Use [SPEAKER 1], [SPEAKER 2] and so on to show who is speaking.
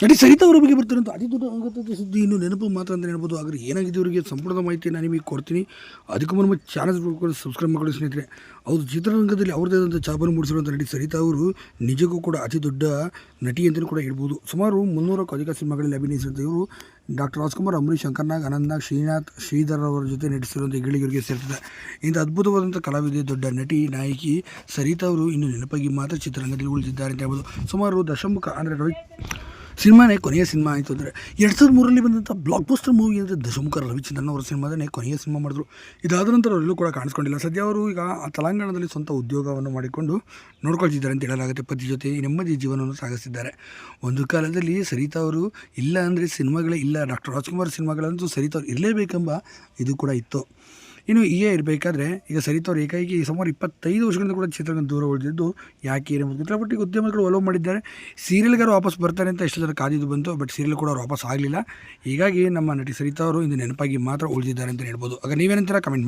[SPEAKER 1] ನಟಿ ಸರಿತಾ ಅವರ ಬಗ್ಗೆ ಬರ್ತಾರಂತ ಅತಿ. ದೊಡ್ಡ ಅಗತ್ಯದ ಸುದ್ದಿ ಇನ್ನು ನೆನಪು ಮಾತ್ರ ಅಂತ ಹೇಳ್ಬೋದು. ಆದರೆ ಏನಾಗಿದೆ ಇವರಿಗೆ? ಸಂಪೂರ್ಣ ಮಾಹಿತಿ ನಾನು ನಿಮಗೆ ಕೊಡ್ತೀನಿ. ಅದಕ್ಕೂ ನಮ್ಮ ಚಾನಲ್ ಸಬ್ಸ್ಕ್ರೈಬ್ ಮಾಡ್ಕೊಳ್ಳಿ ಸ್ನೇಹಿತರೆ. ಅವ್ರ ಚಿತ್ರರಂಗದಲ್ಲಿ ಅವ್ರದ್ದೇ ಆದಂಥ ಚಾಪನ್ನು ಮೂಡಿಸಿರುವಂಥ ನಟಿ ಸರಿತಾ ಅವರು ನಿಜಕ್ಕೂ ಕೂಡ ಅತಿ ದೊಡ್ಡ ನಟಿ ಅಂತಲೂ ಕೂಡ ಹೇಳ್ಬೋದು. ಸುಮಾರು ಮುನ್ನೂರಕ್ಕೂ ಅಧಿಕ ಸಿನಿಮಾಗಳಲ್ಲಿ ಅಭಿನಯಿಸಿದಂಥ ಇವರು ಡಾಕ್ಟರ್ ರಾಜ್ಕುಮಾರ್ ಅಂಬರೀಶ್ ಶಂಕರ್ನಾಗ್ ಅನಂತ್ನಾಗ್ ಶ್ರೀನಾಥ್, ಶ್ರೀಧರ್ ಅವರ ಜೊತೆ ನಟಿಸಿರುವಂಥ ಗಿಳಿಗರಿಗೆ ಸೇರ್ತದೆ ಇಂಥ ಅದ್ಭುತವಾದಂಥ ಕಲಾವಿದೆ, ದೊಡ್ಡ ನಟಿ, ನಾಯಕಿ ಸರಿತಾ ಅವರು ಇನ್ನು ನೆನಪಾಗಿ ಮಾತ್ರ ಚಿತ್ರರಂಗದಲ್ಲಿ ಉಳಿದಿದ್ದಾರೆ ಅಂತ ಹೇಳ್ಬೋದು. ಸುಮಾರು ದಶಮುಖ ಅಂದರೆ ರೋಹಿತ್ ಸಿನಿಮಾನೇ ಕೊನೆಯ ಸಿನಿಮಾ ಆಯಿತು ಅಂದರೆ ಎರಡು ಸಾವಿರದ ಮೂರರಲ್ಲಿ ಬಂದಂಥ ಬ್ಲಾಕ್ ಬಸ್ಟರ್ ಮೂವಿ ಅಂದರೆ ದಶಮುಖ ರವಿಚಂದ್ರನ್ ಅವರ ಸಿನಿಮಾದನೇ ಕೊನೆಯ ಸಿನಿಮಾ ಮಾಡಿದ್ರು. ಇದಾದ ನಂತರ ಅವರೆಲ್ಲೂ ಕೂಡ ಕಾಣಿಸ್ಕೊಂಡಿಲ್ಲ. ಸದ್ಯ ಅವರು ಈಗ ಆ ತೆಲಂಗಾಣದಲ್ಲಿ ಸ್ವಂತ ಉದ್ಯೋಗವನ್ನು ಮಾಡಿಕೊಂಡು ನೋಡ್ಕೊಳ್ತಿದ್ದಾರೆ ಅಂತ ಹೇಳಲಾಗುತ್ತೆ ಪತಿ ಜೊತೆ. ನೆಮ್ಮದಿ ಜೀವನವನ್ನು ಸಾಗಿಸಿದ್ದಾರೆ ಒಂದು ಕಾಲದಲ್ಲಿ ಸರಿತಾ ಅವರು ಇಲ್ಲ ಅಂದರೆ ಸಿನಿಮಾಗಳೇ ಇಲ್ಲ. ಡಾಕ್ಟರ್ ರಾಜ್ಕುಮಾರ್ ಸಿನಿಮಾಗಳಂತೂ ಸರಿತಾ ಅವ್ರು ಇರಲೇಬೇಕೆಂಬ ಇದು ಕೂಡ ಇತ್ತು. ಇನ್ನು ಹೀಗೆ ಇರಬೇಕಾದ್ರೆ ಈಗ ಸರಿತವ್ರು ಏಕಾಏಕಿ ಸುಮಾರು ಇಪ್ಪತ್ತೈದು ವರ್ಷಗಳಿಂದ ಕೂಡ ಚಿತ್ರರಂಗ ದೂರ ಉಳಿದಿದ್ದು, ಯಾಕೆ ಏನಂಬುದು ಗೊತ್ತಿಲ್ಲ ಬಟ್ ಈಗ ಉದ್ಯಮಗಳು ಒಲವು ಮಾಡಿದ್ದಾರೆ. ಸೀರಿಯಲ್ಗಾರು ವಾಪಸ್ ಬರ್ತಾರೆ ಅಂತ ಎಷ್ಟು ಜನ ಕಾದಿದ್ದು ಬಂತು, ಬಟ್ ಸೀರಿಯಲ್ ಕೂಡ ಅವ್ರು ವಾಪಸ್ ಆಗಲಿಲ್ಲ. ಹೀಗಾಗಿ ನಮ್ಮ ನಟಿ ಸರಿತಾ ಅವರು ಇಂದು ನೆನಪಾಗಿ ಮಾತ್ರ ಉಳಿದಿದ್ದಾರೆ ಅಂತ ಹೇಳ್ಬೋದು. ಆಗ ನೀವೇನಂತೀರ? ಕಮೆಂಟ್ ಮಾಡಿ.